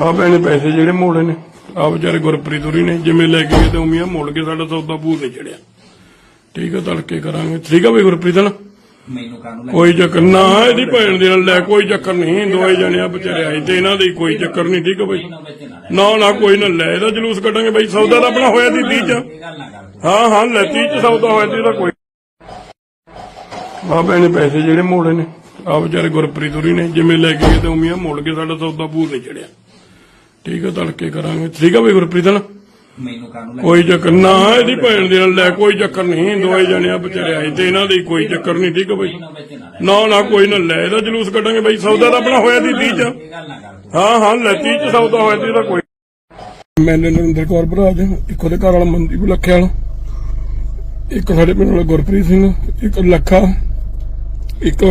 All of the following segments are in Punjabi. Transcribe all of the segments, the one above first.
ਆ ਭੈਣੇ ਪੈਸੇ ਜਿਹੜੇ ਮੋੜੇ ਨੇ ਆ ਵਿਚਾਰੇ ਗੁਰਪ੍ਰੀਤ ਹੋਰੀ ਨੇ ਜਿਵੇਂ ਲੈ ਕੇ ਗਏ ਤੇ ਉਮੀਆਂ ਮੋੜ ਕੇ ਸਾਡਾ ਸੌਦਾ ਪੂਰ ਨਹੀਂ ਚੜਿਆ। ਠੀਕ ਆ ਤੜਕੇ ਕਰਾਂਗੇ। ਠੀਕ ਆ ਬਈ ਗੁਰਪ੍ਰੀਤ ਨਾ? ਮੈਨੂੰ ਕਾਹਨੂੰ ਕੋਈ ਚੱਕਰ ਨਾ ਇਹਦੀ ਭੈਣ ਦੇ ਨਾਲ ਲੈ ਕੋਈ ਚੱਕਰ ਨਹੀਂ ਦੋਏ ਜਣਿਆ ਵਿਚਾਰੇ ਆਏ ਤੇ ਇਹਨਾਂ ਦੀ ਕੋਈ ਚੱਕਰ ਨਹੀਂ ਠੀਕ ਆ ਬਈ? ਨਾ ਨਾ ਕੋਈ ਨਾ ਲੈ ਇਹਦਾ ਜਲੂਸ ਕੱਢਾਂਗੇ ਬਈ ਸੌਦਾ ਤਾਂ ਆਪਣਾ ਹੋਇਆ ਦੀ 30 ਚ। ਹਾਂ ਹਾਂ ਲੈ 30 ਚ ਸੌਦਾ ਹੋਇਆ ਤੇ ਇਹਦਾ ਕੋਈ। ਆ ਭੈਣੇ ਪੈਸੇ ਜਿਹੜੇ ਮੋੜੇ ਨੇ ਆ ਵਿਚਾਰੇ ਗੁਰਪ੍ਰੀਤ ਹੋਰੀ ਨੇ ਜਿਵੇਂ ਲੈ ਕੇ ਗਏ ਤੇ ਉਮੀਆਂ ਮੋੜ ਕੇ ਸਾਡਾ ਸੌਦਾ ਪੂਰ ਨਹੀਂ ਚੜਿਆ। ਠੀਕ ਆ ਤੜਕੇ ਕਰਾਂਗੇ। ਠੀਕ ਆ ਬਈ ਗੁਰਪ੍ਰੀਤ ਨਾ ਮੈਨੂੰ ਕਾਹਨੂੰ ਕੋਈ ਚੱਕਰ ਨਾ ਇਹਦੀ ਭੈਣ ਦੇ ਨਾਲ ਲੈ ਕੋਈ ਚੱਕਰ ਨਹੀਂ ਦੋਏ ਜਣਿਆ ਵਿਚਾਰੇ ਆਏ ਤੇ ਇਹਨਾਂ ਦੀ ਕੋਈ ਚੱਕਰ ਨਹੀਂ ਠੀਕ ਆ ਬਈ? ਨਾ ਨਾ ਕੋਈ ਨਾ ਲੈ ਇਹਦਾ ਜਲੂਸ ਕੱਢਾਂਗੇ ਬਈ ਸੌਦਾ ਤਾਂ ਆਪਣਾ ਹੋਇਆ ਦੀ 30 ਚ। ਇਹ ਗੱਲ ਨਾ ਕਰ ਤੂੰ। ਹਾਂ ਹਾਂ ਲੈ 30 ਚ ਸੌਦਾ ਹੋਇਆ ਤੇ ਇਹਦਾ ਕੋਈ। ਮੈਨੇ ਨਰਿੰਦਰ ਕੌਰ ਭਰਾਜ ਇੱਕ ਉਹਦੇ ਘਰ ਵਾਲਾ ਮਨਦੀਪ ਲੱਖੇ ਵਾਲਾ ਇੱਕ ਸਾਡੇ ਪਿੰਡ ਵਾਲਾ ਗੁਰਪ੍ਰੀਤ ਸਿੰਘ ਇੱਕ ਲੱਖਾ ਇੱਕ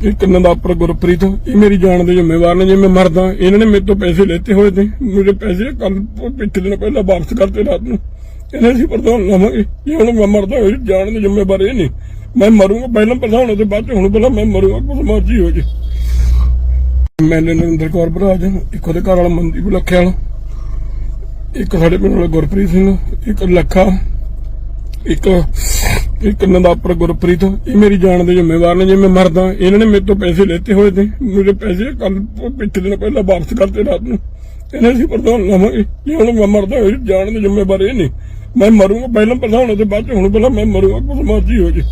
ਇੱਕ ਨੰਦਾਪੁਰ ਗੁਰਪ੍ਰੀਤ ਇਹ ਮੇਰੀ ਜਾਨ ਦੇ ਜ਼ਿੰਮੇਵਾਰ ਨੇ, ਜੇ ਮੈਂ ਮਰਦਾ, ਇਹਨਾਂ ਨੇ ਮੇਰੇ ਤੋਂ ਪੈਸੇ ਲੈਤੇ ਹੋਏ ਤੇ ਮੇਰੇ ਪੈਸੇ ਕੱਲ ਪਿੱਛੇ ਦਿਨ ਪਹਿਲਾਂ ਵਾਪਸ ਕਰਤੇ ਰਾਤ ਨੂੰ। ਇਹਨਾਂ ਸੀ ਪ੍ਰਧਾਨ ਲਵਾਂਗੇ। ਇਹ ਹੁਣ ਮੈਂ ਮਰਦਾ ਹੋਈ ਜਾਨ ਦੇ ਜ਼ਿੰਮੇਵਾਰ ਇਹ ਨਹੀਂ। ਮੈਂ ਮਰੂੰਗਾ, ਪਹਿਲਾਂ ਪ੍ਰਧਾਨ ਉਹਦੇ ਬਾਅਦ ਚ, ਹੁਣ ਪਹਿਲਾਂ ਮੈਂ ਮਰੂੰਗਾ ਕੁਝ ਮਰਜ਼ੀ ਹੋ ਜੇ। ਮੈਨੇ ਨਰਿੰਦਰ ਕੌਰ ਬਰਾਜ ਇੱਕ ਉਹਦੇ ਘਰ ਵਾਲਾ ਮਨਦੀਪ ਲੱਖੇ ਵਾਲਾ, ਇੱਕ ਸਾਡੇ ਪਿੰਡ ਵਾਲਾ ਗੁਰਪ੍ਰੀਤ ਸਿੰਘ, ਇੱਕ ਲੱਖਾ, ਇੱਕ ਇੱਕ ਨੰਦਾਪੁਰ ਗੁਰਪ੍ਰੀਤ ਇਹ ਮੇਰੀ ਜਾਨ ਦੇ ਜ਼ਿੰਮੇਵਾਰ ਨੇ, ਜੇ ਮੈਂ ਮਰਦਾ, ਇਹਨਾਂ ਨੇ ਮੇਰੇ ਤੋਂ ਪੈਸੇ ਲੈਤੇ ਹੋਏ ਤੇ ਮੇਰੇ ਪੈਸੇ ਕੱਲ ਪਿੱਛੇ ਦਿਨ ਪਹਿਲਾਂ ਵਾਪਸ ਕਰਤੇ ਰਾਤ ਨੂੰ। ਇਹਨਾਂ ਸੀ ਪ੍ਰਧਾਨ ਲਵਾਂਗੇ। ਜੇ ਹੁਣ ਮੈਂ ਮਰਦਾ ਹੋਈ ਜਾਨ ਦੇ ਜ਼ਿੰਮੇਵਾਰ ਇਹ ਨਹੀਂ ਮੈਂ ਮਰੂੰਗਾ, ਪਹਿਲਾਂ ਪ੍ਰਧਾਨ ਉਹਦੇ ਬਾਅਦ ਚ, ਹੁਣ ਪਹਿਲਾਂ ਮੈਂ ਮਰੂੰਗਾ ਕੁਝ ਮਰਜ਼ੀ ਹੋ ਜੇ।